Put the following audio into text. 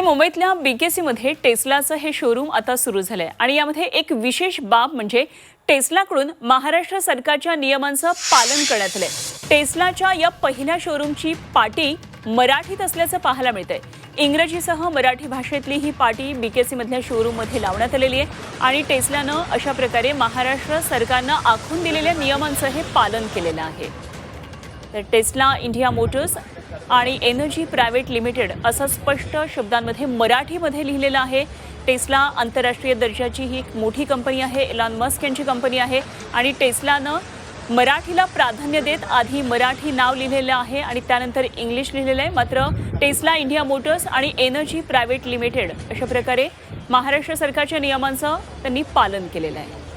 तर मुंबईतल्या बीकेसीमध्ये टेस्लाचं हे शोरूम आता सुरू झालंय. आणि यामध्ये एक विशेष बाब म्हणजे टेस्लाकडून महाराष्ट्र सरकारच्या नियमांचं पालन करण्यात आलंय. टेस्लाच्या या पहिल्या शोरूमची पाटी मराठीत असल्याचं पाहायला मिळतंय. इंग्रजीसह मराठी भाषेतली ही पाटी बीकेसी मधल्या शोरूममध्ये लावण्यात आलेली आहे. आणि टेस्लानं अशा प्रकारे महाराष्ट्र सरकारनं आखून दिलेल्या नियमांचं हे पालन केलेलं आहे. तर टेस्ला इंडिया मोटर्स आणि एनर्जी प्रायव्हेट लिमिटेड असं स्पष्ट शब्दांमध्ये मराठीमध्ये लिहिलेलं आहे. टेस्ला आंतरराष्ट्रीय दर्जाची ही एक मोठी कंपनी आहे. एलॉन मस्क यांची कंपनी आहे. आणि टेस्लानं मराठीला प्राधान्य देत आधी मराठी नाव लिहिलेलं आहे आणि त्यानंतर इंग्लिश लिहिलेलं आहे. मात्र टेस्ला इंडिया मोटर्स आणि एनर्जी प्रायव्हेट लिमिटेड अशा प्रकारे महाराष्ट्र सरकारच्या नियमांचं त्यांनी पालन केलेलं आहे.